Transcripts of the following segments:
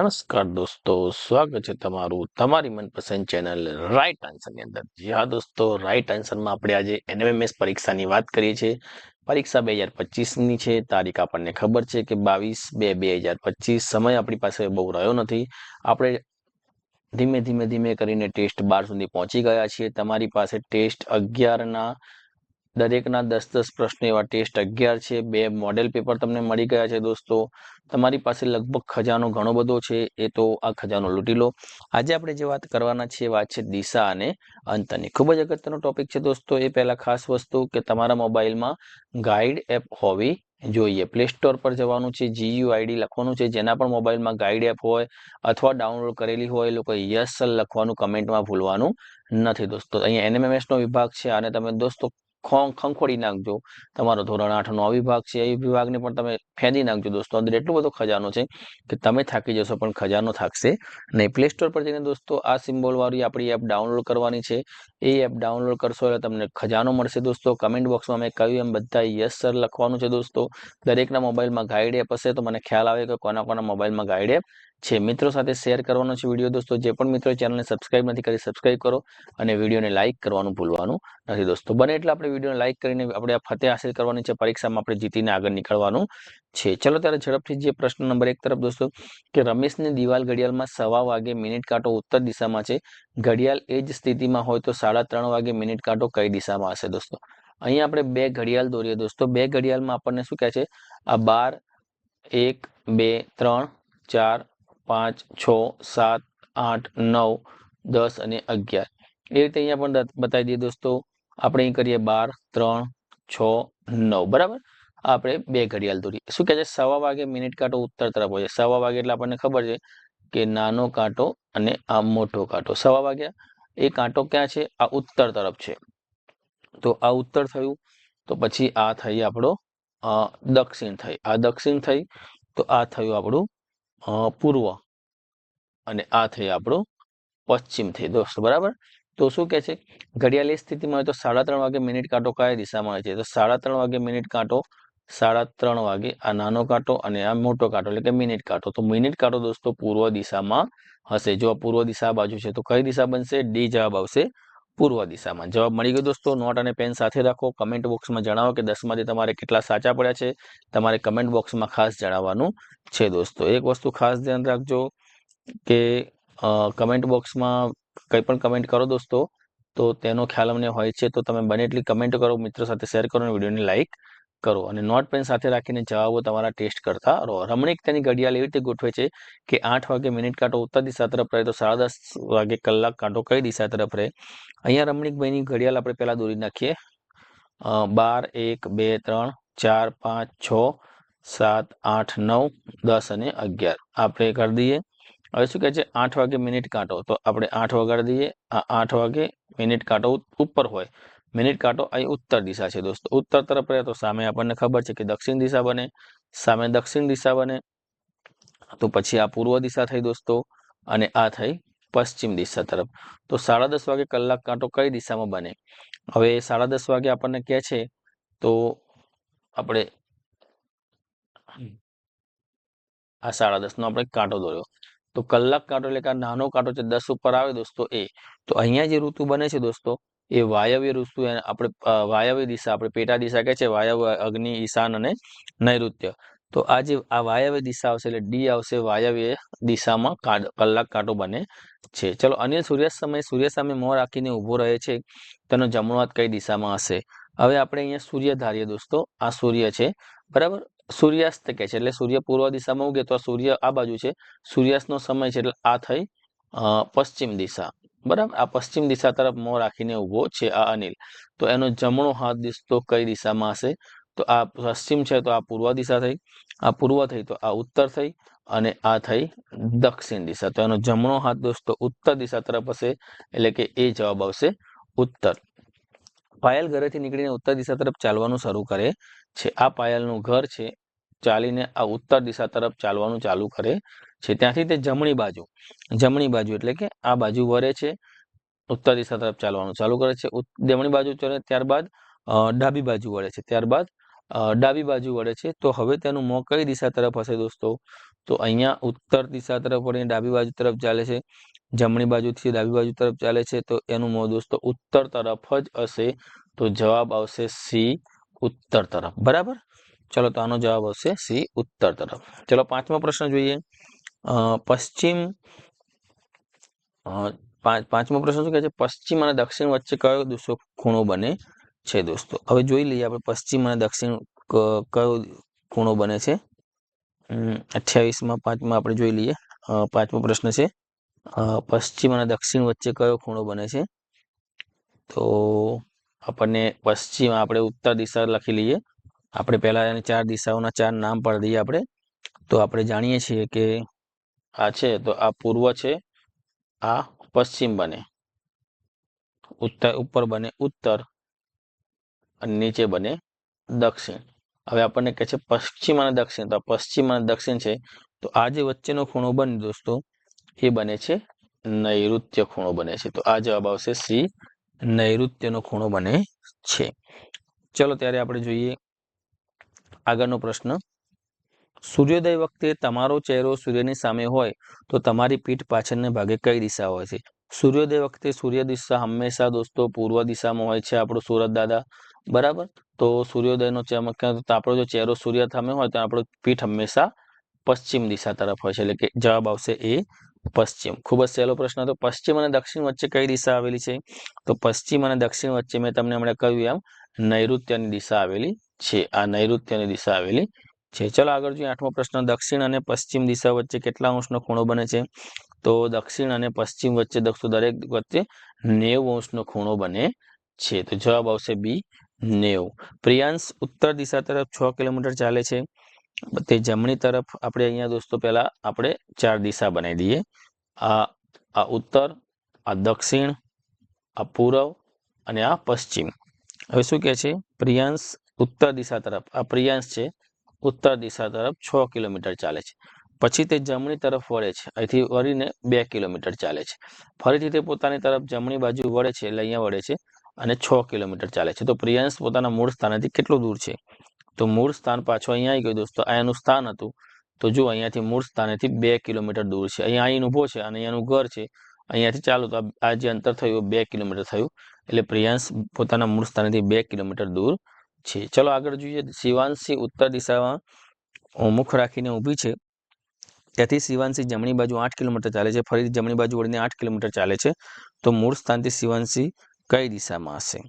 નમસ્કાર દોસ્તો, સ્વાગત છે તમારું તમારી મનપસંદ ચેનલ રાઈટ આન્સરની અંદર. જી હા દોસ્તો રાઈટ આન્સરમાં આપણે આજે એનએમએમએસ પરીક્ષાની વાત કરીએ છીએ. પરીક્ષા બે હજાર પચીસની છે, તારીખ આપણને ખબર છે કે બાવીસ બે બે હજાર પચીસ. સમય આપણી પાસે બહુ રહ્યો નથી. આપણે ધીમે ધીમે ધીમે કરીને ટેસ્ટ બાર સુધી પહોંચી ગયા છીએ. તમારી પાસે ટેસ્ટ અગિયારના દરેકના દસ દસ પ્રશ્નો એવા ટેસ્ટ અગિયાર છે, બે મોડેલ પેપર તમને મળી ગયા છે દોસ્તો. તમારી પાસે લગભગ ખજાનો ઘણો બધો છે, એ તો આ ખજાનો લૂંટી લો. આજે આપણે જે વાત કરવાના છીએ વાત છે દિશા અને અંતની. ખૂબ જ અગત્યનો ટોપિક છે દોસ્તો એ પહેલાં ખાસ વસ્તુ કે તમારા મોબાઈલમાં ગાઈડ એપ હોવી જોઈએ. પ્લે સ્ટોર પર જવાનું છે જીયુઆઈડી લખવાનું છે, જેના પણ મોબાઈલમાં ગાઈડ એપ હોય અથવા ડાઉનલોડ કરેલી હોય એ લોકો યસ લખવાનું કમેન્ટમાં ભૂલવાનું નથી દોસ્તો. અહીંયા એનએમએમએસનો વિભાગ છે અને તમે દોસ્તો ખંખોડી નાખજો. તમારો ધોરણ આઠનો વિભાગ છે, એ વિભાગને પણ તમે ફેંદી નાખજો દોસ્તો. અંદર એટલો બધો ખજાનો છે કે તમે થાકી જશો, પણ ખજાનો થાકશે નહીં. પ્લે સ્ટોર પર જઈને દોસ્તો, આ સિમ્બોલ વાળી આપણી એપ ડાઉનલોડ કરવાની છે. એ એપ ડાઉનલોડ કરશો એટલે તમને ખજાનો મળશે દોસ્તો. કમેન્ટ બોક્સમાં મેં કહ્યું એમ બધા યસ સર લખવાનું છે દોસ્તો. દરેકના મોબાઈલમાં ગાઈડ એપ હશે તો મને ખ્યાલ આવે કે કોના કોના મોબાઈલમાં ગાઈડ એપ છે મિત્રો સાથે શેર કરવાનો છે વીડિયો દોસ્તો, જે પણ મિત્રો ચેનલને સબસ્ક્રાઇબ નથી કરી સબસ્ક્રાઇબ કરો અને વિડીયોને લાઇક કરવાનું ભૂલવાનું નથી દોસ્તો. બને એટલે આપણે વિડીયોને લાઇક કરીને આપણે આ ફતેહ હાસિલ કરવાની છે, પરીક્ષામાં આપણે જીતીને આગળ નીકળવાનું છે. ચલો ત્યારે ઝડપથી જે પ્રશ્ન નંબર એક તરફ દોસ્તો, કે રમેશની દિવાલ ઘડિયાળમાં સવા વાગે મિનિટ કાંટો ઉત્તર દિશામાં છે. ઘડિયાળ એ જ સ્થિતિમાં હોય તો સાડા ત્રણ વાગે મિનિટ કાંટો કઈ દિશામાં હશે દોસ્તો? અહીંયા આપણે બે ઘડિયાળ દોરીએ દોસ્તો. બે ઘડિયાળમાં આપણને શું કહે છે? આ બાર, એક, બે, ત્રણ, ચાર પાંચ, છ, સાત, આઠ, નવ, દસ અને અગિયાર. એ રીતે અહીંયા પણ બતાવી દઈએ દોસ્તો. આપણે અહીં કરીએ બાર, ત્રણ, છ, નવ. બરાબર? આપણે બે ઘડિયાળ દોરી શું કહે છે? સવા વાગે મિનિટ કાંટો ઉત્તર તરફ હોય સવા વાગે એટલે આપણને ખબર છે કે નાનો કાંટો અને આ મોટો કાંટો. સવા વાગ્યા એ કાંટો ક્યાં છે? આ ઉત્તર તરફ છે. તો આ ઉત્તર થયું. તો પછી આ થઈ આપણો દક્ષિણ થઈ. આ દક્ષિણ થઈ તો આ થયું આપણું પૂર્વ અને આ થઈ આપણું પશ્ચિમ થઈ દોસ્તો બરાબર? તો શું કે છે? ઘડિયાળની સ્થિતિમાં હોય તો સાડા ત્રણ વાગે મિનિટ કાંટો કયા દિશામાં હોય છે? તો સાડા ત્રણ વાગે મિનિટ કાંટો, સાડા ત્રણ વાગે આ નાનો કાંટો અને આ મોટો કાંટો, એટલે કે મિનિટ કાંટો. તો મિનિટ કાંટો દોસ્તો પૂર્વ દિશામાં હશે. જો આ પૂર્વ દિશા બાજુ છે, તો કઈ દિશા બનશે? ડી જવાબ આવશે પૂર્વ દિશામાં. જવાબ મળી ગયો દોસ્તો. નોટ અને પેન સાથે રાખો. કમેન્ટ બોક્સમાં જણાવો કે દસમાંથી તમારે કેટલા સાચા પડ્યા છે. તમારે કમેન્ટ બોક્સમાં ખાસ જણાવવાનું છે દોસ્તો. એક વસ્તુ ખાસ ધ્યાન રાખજો કે કમેન્ટ બોક્સમાં કંઈ પણ કમેન્ટ કરો દોસ્તો, તો તેનો ખ્યાલ અમને હોય છે. તો તમે બને એટલી કમેન્ટ કરો, મિત્રો સાથે શેર કરો અને વિડીયોને લાઇક કરો અને નોટ પેન સાથે રાખીને જવાબો તમારા ટેસ્ટ કરતા રહો. રમણીક તેની ઘડિયાળ એવી રીતે ગોઠવે છે કે આઠ વાગે મિનિટ કાંટો ઉત્તર દિશા તરફ રહે તો સાડા દસ વાગે કલાક કાંટો કઈ દિશા તરફ રહે. અહીંયા રમણીકભાઈની ઘડિયાળ આપણે પહેલાં દોરી નાખીએ. બાર, એક, બે, ત્રણ, ચાર, પાંચ, છ, સાત, આઠ, નવ, દસ અને અગિયાર. આપણે કરી દઈએ. હવે શું કહે છે? આઠ વાગે મિનિટ કાંટો. તો આપણે આઠ વગાડી દઈએ. આ આઠ વાગે મિનિટ કાંટો ઉપર હોય. મિનિટ કાંટો અહીં ઉત્તર દિશા છે દોસ્તો. ઉત્તર તરફ રહે તો સામે આપણને ખબર છે કે દક્ષિણ દિશા બને સામે દક્ષિણ દિશા બને તો પછી આ પૂર્વ દિશા થઈ દોસ્તો અને આ થઈ પશ્ચિમ દિશા તરફ. તો સાડા દસ વાગે કલાક કાંટો કઈ દિશામાં બને? હવે સાડા દસ વાગે આપણને કહે છે તો આપણે આ સાડા દસ નો આપણે કાંટો દોર્યો. તો કલાક કાંટો એટલે કે નાનો કાંટો છે દસ ઉપર આવે દોસ્તો એ. તો અહીંયા જે ઋતુ બને છે દોસ્તો એ વાયવ્ય ઋતુ આપણે વાયવ્ય દિશા આપણે પેટા દિશા કહે છે, વાયવ્ય અગ્નિ, ઈશાન અને નૈઋત્ય. તો આ જે, આ વાયવ્ય દિશા આવશે એટલે ડી આવશે વાયવ્ય દિશામાં કલાક કાંટો બને છે. ચલો અનિલ સૂર્યાસ્ત સમય સૂર્ય સામે મોં રાખીને ઊભો રહે છે, તેનો જમણો હાથ કઈ દિશામાં હશે? હવે આપણે અહીંયા સૂર્ય ધારીએ દોસ્તો, આ સૂર્ય છે, બરાબર? સૂર્યાસ્ત કે છે, એટલે સૂર્ય પૂર્વ દિશામાં ઉગે તો સૂર્ય આ બાજુ છે. સૂર્યાસ્તનો સમય છે એટલે આ થઈ પશ્ચિમ દિશા. બરાબર? આ પશ્ચિમ દિશા તરફ મોં રાખીને ઊભો છે આ અનિલ. તો એનો જમણો હાથ દિશતો કઈ દિશામાં હશે? તો આ પશ્ચિમ છે, તો આ પૂર્વ દિશા થઈ. આ પૂર્વ થઈ, તો આ ઉત્તર થઈ અને આ થઈ દક્ષિણ દિશા. તો એનો જમણો હાથ દોસ્તો ઉત્તર દિશા તરફ હશે, એટલે કે એ જવાબ આવશે ઉત્તર. પાયલ ઘરેથી નીકળીને ઉત્તર દિશા તરફ ચાલવાનું શરૂ કરે છે. આ પાયલનું ઘર છે, ચાલીને આ ઉત્તર દિશા તરફ ચાલવાનું ચાલુ કરે છે. ત્યાંથી તે જમણી બાજુ જમણી બાજુ એટલે કે આ બાજુ વરે છે. ઉત્તર દિશા તરફ ચાલવાનું ચાલુ કરે છે. જમણી બાજુ ચડે ત્યારબાદ ડાબી બાજુ વળે છે. ત્યારબાદ ડાબી બાજુ વળે છે. તો હવે તેનું મોં કઈ દિશા તરફ હશે દોસ્તો? તો અહીંયા ઉત્તર દિશા તરફ વળીને ડાબી બાજુ તરફ ચાલે છે. જમણી બાજુથી ડાબી બાજુ તરફ ચાલે છે. તો એનું મોં દોસ્તો ઉત્તર તરફ જ હશે. તો જવાબ આવશે સી ઉત્તર તરફ. બરાબર? ચલો તો આનો જવાબ આવશે સી ઉત્તર તરફ. ચલો પાંચમો પ્રશ્ન જોઈએ. પશ્ચિમ પાંચમો પ્રશ્ન શું કહે છે? પશ્ચિમ અને દક્ષિણ વચ્ચે કયો દોસ્તો ખૂણો બને છે દોસ્તો? હવે જોઈ લઈએ આપણે પશ્ચિમ અને દક્ષિણ કયો ખૂણો બને છે? અઠ્યાવીસમાં, પાંચમાં આપણે જોઈ લઈએ. પાંચમો પ્રશ્ન છે. પશ્ચિમ અને દક્ષિણ વચ્ચે કયો ખૂણો બને છે? તો આપણને પશ્ચિમ આપણે ઉત્તર દિશા લખી લઈએ. આપણે પહેલાં એની ચાર દિશાઓના ચાર નામ પાડી દઈએ આપણે. તો આપણે જાણીએ છીએ કે આ છે, તો આ પૂર્વ છે, આ પશ્ચિમ બને. ઉત્તર, ઉપર બને ઉત્તર અને નીચે બને દક્ષિણ. હવે આપણને કહે છે પશ્ચિમ અને દક્ષિણ, તો પશ્ચિમ અને દક્ષિણ છે, તો આ જે વચ્ચેનો ખૂણો બને દોસ્તો, એ બને છે નૈઋત્ય ખૂણો બને છે. તો આ જવાબ આવશે સી, નૈઋત્યનો ખૂણો બને છે. ચલો, ત્યારે આપણે જોઈએ આગળનો પ્રશ્ન. સૂર્યોદય વખતે તમારો ચહેરો સૂર્યની સામે હોય, તો તમારી પીઠ પાછળને ભાગે કઈ દિશા હોય છે? સૂર્યોદય વખતે સૂર્ય દિશા હંમેશા દોસ્તો પૂર્વ દિશામાં હોય છે આપણો સુરત દાદા. બરાબર? તો સૂર્યોદયનો ચમક આપણો જો ચહેરો સૂર્ય સામે હોય, તો આપણો પીઠ હંમેશા પશ્ચિમ દિશા તરફ હોય છે. એટલે કે જવાબ આવશે એ પશ્ચિમ. ખૂબ જ સહેલો પ્રશ્ન તો પશ્ચિમ અને દક્ષિણ વચ્ચે કઈ દિશા આવેલી છે? તો પશ્ચિમ અને દક્ષિણ વચ્ચે મેં તમને હમણાં કહ્યું એમ, નૈઋત્યની દિશા આવેલી છે. આ નૈઋત્યની દિશા આવેલી છે. ચલો આગળ જોઈએ આઠમો પ્રશ્ન. દક્ષિણ અને પશ્ચિમ દિશા વચ્ચે કેટલા અંશનો ખૂણો બને છે? તો દક્ષિણ અને પશ્ચિમ વચ્ચે દક્ષો દરેક વચ્ચે નેવું અંશનો ખૂણો બને છે. તો જવાબ આવશે બી, નેવું. પ્રિયાંશ ઉત્તર દિશા તરફ છ કિલોમીટર ચાલે છે. તે જમણી તરફ આપણે અહીંયા દોસ્તો પહેલા આપણે ચાર દિશા બનાવી દઈએ. આ આ ઉત્તર, આ દક્ષિણ, આ પૂર્વ અને આ પશ્ચિમ. હવે શું કહે છે? પ્રિયાંશ ઉત્તર દિશા તરફ. આ પ્રિયાંશ છે. ઉત્તર દિશા તરફ છ કિલોમીટર ચાલે છે. પછી તે જમણી તરફ વળે છે. અહીંથી વળીને બે કિલોમીટર ચાલે છે. ફરીથી તે પોતાની તરફ જમણી બાજુ વળે છે એટલે અહીંયા વળે છે અને છ કિલોમીટર ચાલે છે. તો પ્રિયાંશ પોતાના મૂળ સ્થાનેથી કેટલું દૂર છે? તો મૂળ સ્થાન પાછું અહીંયા આવી ગયું દોસ્તો. અહીંયાનું સ્થાન હતું. તો જો અહીંયાથી મૂળ સ્થાનેથી બે કિલોમીટર દૂર છે. અહીંયા અહીં ઊભો છે અને અહીંયાનું ઘર છે. અહીંયાથી ચાલુ તો આ- જે અંતર થયું બે કિલોમીટર થયું. એટલે પ્રિયાંશ પોતાના મૂળ સ્થાનેથી બે કિલોમીટર દૂર છે. ચલો આગળ જોઈએ. શિવાંશી ઉત્તર દિશામાં મુખ રાખીને ઊભી છે. ત્યાંથી શિવાંશી જમણી બાજુ આઠ કિલોમીટર ચાલે છે. ફરીથી જમણી બાજુ વળીને આઠ કિલોમીટર ચાલે છે. તો મૂળ સ્થાનથી શિવાંશી કઈ દિશામાં હશે?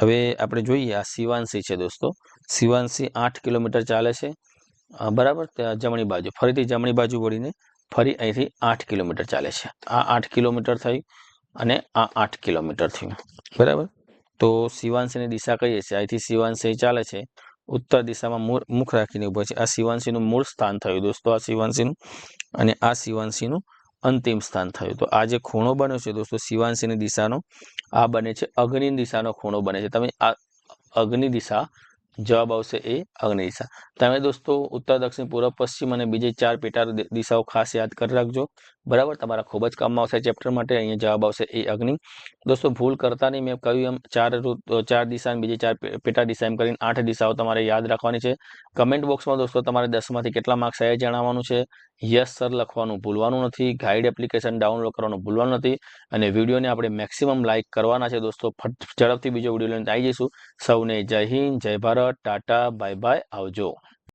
હવે આપણે જોઈએ આ શિવાંશી છે દોસ્તો. શિવાંશી આઠ કિલોમીટર ચાલે છે. બરાબર? જમણી બાજુ. ફરીથી જમણી બાજુ વળીને ફરી અહીંથી આઠ કિલોમીટર ચાલે છે. આ આઠ કિલોમીટર થઈ અને આ આઠ કિલોમીટર થયું. બરાબર? તો શિવાંશીની દિશા કઈ હશે? અહીંથી શિવાંશી ચાલે છે. ઉત્તર દિશામાં મુખ રાખીને ઊભો છે. આ શિવાંશીનું મૂળ સ્થાન થયું, દોસ્તો, આ શિવાંશીનું અને આ શિવાંશીનું અંતિમ સ્થાન થયું. તો આ જે ખૂણો બન્યો છે, દોસ્તો શિવાંશીની દિશાનો, આ બને છે અગ્નિ દિશાનો ખૂણો બને છે. તમે આ અગ્નિ દિશા જવાબ આવશે એ અગ્નિ દિશા તમે દોસ્તો ઉત્તર, દક્ષિણ, પૂર્વ, પશ્ચિમ અને બીજી ચાર પેટા દિશાઓ ખાસ યાદ કરી રાખજો. બરાબર? તમારા ખૂબ જ કામમાં આવશે ચેપ્ટર માટે. અહીંયા જવાબ આવશે એ અગ્નિ. દોસ્તો ભૂલ કરતા નહીં. મેં કહ્યું એમ, ચાર ચાર દિશા બીજી ચાર પેટા દિશા એમ કરીને આઠ દિશાઓ તમારે યાદ રાખવાની છે. કમેન્ટ બોક્સમાં દોસ્તો તમારે દસમાંથી કેટલા માર્ક્સ આવ્યા જણાવવાનું છે. યસ સર લખવાનું ભૂલવાનું નથી ગાઈડ એપ્લિકેશન ડાઉનલોડ કરવાનું ભૂલવાનું નથી અને વિડીયોને આપણે મેક્સિમમ લાઇક કરવાના છે દોસ્તો. ફટ ઝડપથી બીજો વીડિયો લઈને આવી જઈશું. સૌને જય હિન્દ, જય ભારત, ટાટા બાય બાય આવજો.